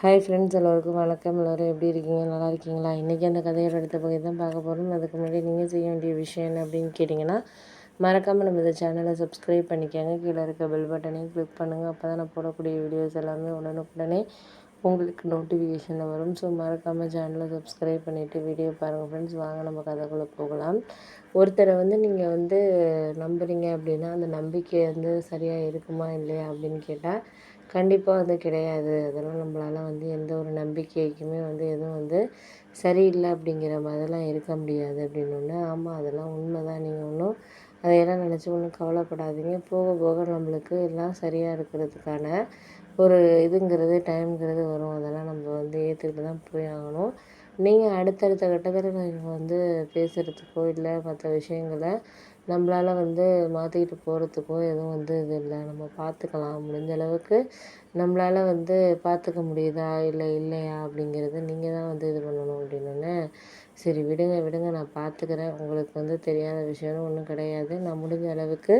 Hi friends எல்லோருக்கும் வணக்கம். எல்லோரும் எப்படி இருக்கீங்க? நல்லா இருக்கீங்களா? இன்றைக்கி அந்த கதையோட அடுத்த பகுதி தான் பார்க்க போகிறோம் அதுக்கு முன்னாடி நீங்கள் செய்ய வேண்டிய விஷயம் என்ன அப்படின்னு கேட்டிங்கன்னா மறக்காமல் நம்ம இந்த சேனலை சப்ஸ்கிரைப் பண்ணிக்கோங்க. கீழே இருக்க பெல் பட்டனையும் கிளிக் பண்ணுங்கள் அப்போ தான் நான் போடக்கூடிய வீடியோஸ் எல்லாமே உடனுக்குடனே உங்களுக்கு நோட்டிஃபிகேஷனில் வரும். ஸோ மறக்காமல் சேனலை சப்ஸ்கிரைப் பண்ணிவிட்டு வீடியோ பாருங்கள் ஃப்ரெண்ட்ஸ் வாங்க நம்ம கதைக்குள்ளே போகலாம். ஒருத்தரை வந்து நீங்கள் வந்து நம்புறீங்க அப்படின்னா அந்த நம்பிக்கை வந்து சரியாக இருக்குமா இல்லையா அப்படின்னு கேட்டால் கண்டிப்பாக வந்து கிடையாது. அதெல்லாம் நம்மளால வந்து எந்த ஒரு நம்பிக்கைக்குமே வந்து எதுவும் வந்து சரியில்லை அப்படிங்கிற மாதிரிலாம் இருக்க முடியாது அப்படின்னு ஆமாம் அதெல்லாம் உண்மை தான் நீங்கள் ஒன்றும் அதையெல்லாம் நினச்சி ஒன்றும் கவலைப்படாதீங்க. போக போக நம்மளுக்கு எல்லாம் சரியாக இருக்கிறதுக்கான ஒரு இதுங்கிறது டைம்ங்கிறது வரும். அதெல்லாம் நம்ம வந்து ஏற்றுக்கிட்டு தான் போய் ஆகணும். நீங்கள் அடுத்தடுத்த கட்டத்தில் நீங்கள் வந்து பேசுகிறதுக்கோ இல்லை மற்ற விஷயங்களை நம்மளால வந்து மாற்றிக்கிட்டு போகிறதுக்கோ எதுவும் வந்து இது இல்லை. நம்ம பார்த்துக்கலாம் முடிஞ்ச அளவுக்கு நம்மளால் வந்து பார்த்துக்க முடியுதா இல்லை இல்லையா அப்படிங்கிறத நீங்கள் தான் வந்து இது பண்ணணும் அப்படின்னோடனே சரி விடுங்க விடுங்க. நான் பார்த்துக்கிறேன் உங்களுக்கு வந்து தெரியாத விஷயம்னு ஒன்றும் கிடையாது. நான் முடிஞ்ச அளவுக்கு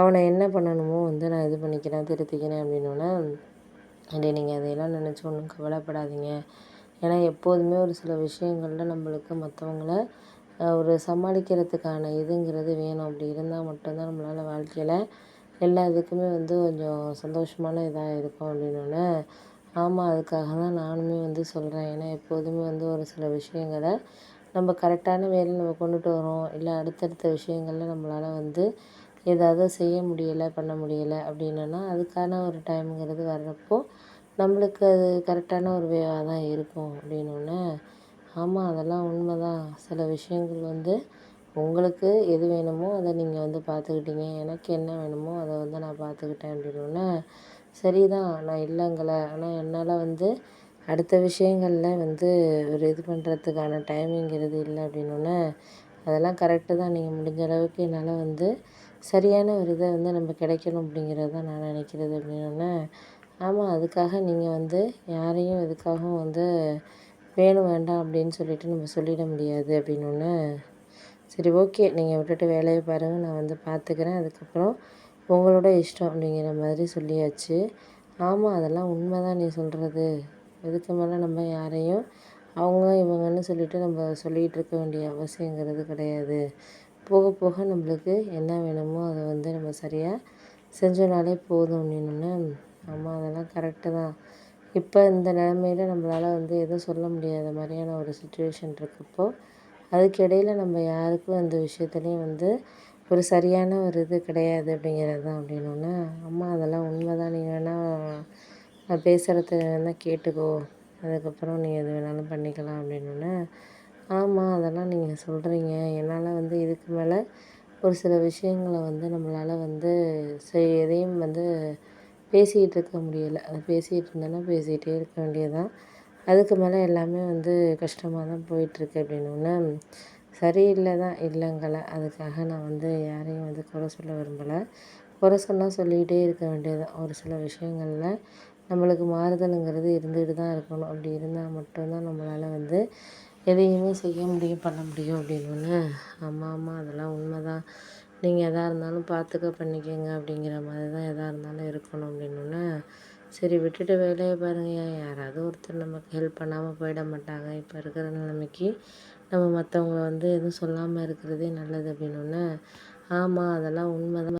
அவனை என்ன பண்ணணுமோ வந்து நான் இது பண்ணிக்கிறேன் திருத்திக்கிறேன் அப்படின்னோடனே அப்படி நீங்கள் அதையெல்லாம் நினச்சி ஒன்றும் கவலைப்படாதீங்க. ஏன்னா எப்போதுமே ஒரு சில விஷயங்களில் நம்மளுக்கு மற்றவங்கள ஒரு சமாளிக்கிறதுக்கான இதுங்கிறது வேணும். அப்படி இருந்தால் மட்டும்தான் நம்மளால் வாழ்க்கையில் எல்லா இதுக்குமே வந்து கொஞ்சம் சந்தோஷமான இதாக இருக்கும் அப்படின்னோடனே ஆமாம் அதுக்காக தான் நானுமே வந்து சொல்கிறேன் ஏன்னா எப்போதுமே வந்து ஒரு சில விஷயங்களை நம்ம கரெக்டான வேலையில் நம்ம கொண்டுட்டு வரோம். இல்லை அடுத்தடுத்த விஷயங்களில் நம்மளால் வந்து ஏதாவது செய்ய முடியலை பண்ண முடியலை அப்படின்னா அதுக்கான ஒரு டைமுங்கிறது வர்றப்போ நம்மளுக்கு அது கரெக்டான ஒரு வேவாக தான் இருக்கும் அப்படின்னோடனே ஆமாம் அதெல்லாம் உண்மை தான் சில விஷயங்கள் வந்து உங்களுக்கு எது வேணுமோ அதை நீங்கள் வந்து பார்த்துக்கிட்டீங்க எனக்கு என்ன வேணுமோ அதை வந்து நான் பார்த்துக்கிட்டேன் அப்படின்னோடனே சரி தான் நான் இல்லைங்கலை ஆனால் என்னால் வந்து அடுத்த விஷயங்களில் வந்து ஒரு இது பண்ணுறதுக்கான டைமிங்கிறது இல்லை அப்படின்னோடனே அதெல்லாம் கரெக்டு தான். நீங்கள் முடிஞ்ச அளவுக்கு என்னால் வந்து சரியான ஒரு இதை வந்து நம்ம கிடைக்கணும் அப்படிங்கிறது தான் நான் நினைக்கிறது அப்படின்னோடனே ஆமாம் அதுக்காக நீங்கள் வந்து யாரையும் எதுக்காகவும் வந்து வேணும் வேண்டாம் அப்படின்னு சொல்லிட்டு நம்ம சொல்லிட முடியாது அப்படின்னு சரி ஓகே. நீங்கள் விட்டுட்டு வேலையை பாருங்கள் நான் வந்து பார்த்துக்கிறேன் அதுக்கப்புறம் உங்களோட இஷ்டம் அப்படிங்கிற மாதிரி சொல்லியாச்சு. ஆமாம் அதெல்லாம் உண்மை தான் நீ சொல்கிறது இதுக்கு மேலே நம்ம யாரையும் அவங்க இவங்கன்னு சொல்லிட்டு நம்ம சொல்லிகிட்டு இருக்க வேண்டிய அவசியங்கிறது கிடையாது. போக போக நம்மளுக்கு என்ன வேணுமோ அதை வந்து நம்ம சரியாக செஞ்சோனாலே போதும் அப்படின்னு ஆமாம் அதெல்லாம் கரெக்டு தான். இப்போ இந்த நிலமையில நம்மளால் வந்து எதுவும் சொல்ல முடியாத மாதிரியான ஒரு சுச்சுவேஷன் இருக்கப்போ அதுக்கு நம்ம யாருக்கும் அந்த விஷயத்துலையும் வந்து ஒரு சரியான ஒரு இது கிடையாது அப்படிங்கிறது தான் அப்படின்னோடனே அம்மா அதெல்லாம் உண்மை தான் நீ வேணால் நான் பேசுகிறத வேணால் கேட்டுக்கோ. அதுக்கப்புறம் நீ எது வேணாலும் பண்ணிக்கலாம் அப்படின்னோடனே ஆமாம் அதெல்லாம் நீங்கள் சொல்கிறீங்க என்னால் வந்து இதுக்கு மேலே ஒரு சில விஷயங்களை வந்து நம்மளால் வந்து செய் எதையும் வந்து பேசிக்கிட்டு இருக்க முடியலை. அது பேசிக்கிட்டு இருந்தேன்னா பேசிக்கிட்டே இருக்க வேண்டியது தான் அதுக்கு மேலே எல்லாமே வந்து கஷ்டமாக தான் போயிட்டுருக்கு அப்படின்னோடனே சரியில்லை தான் இல்லைங்கலை. அதுக்காக நான் வந்து யாரையும் வந்து குறை சொல்ல விரும்பலை. குறை சொன்னால் சொல்லிக்கிட்டே இருக்க வேண்டியது தான் ஒரு சில விஷயங்களில் நம்மளுக்கு மாறுதலுங்கிறது இருந்துகிட்டு தான் இருக்கணும். அப்படி இருந்தால் மட்டும்தான் நம்மளால் வந்து எதையுமே செய்ய முடியும் பண்ண முடியும் அப்படின்னு. ஆமாம் ஆமாம் அதெல்லாம் உண்மை தான் நீங்கள் எதாக இருந்தாலும் பார்த்துக்க பண்ணிக்கங்க அப்படிங்கிற மாதிரி தான் எதாக இருந்தாலும் இருக்கணும் அப்படின்னோடனே சரி விட்டுட்டு வேலையை பாருங்கள் யாராவது ஒருத்தர் நமக்கு ஹெல்ப் பண்ணாமல் போயிட மாட்டாங்க. இப்போ இருக்கிற நிலைமைக்கு நம்ம மற்றவங்கள வந்து எதுவும் சொல்லாமல் இருக்கிறதே நல்லது அப்படின்னோடனே ஆமாம் அதெல்லாம் உண்மை தான்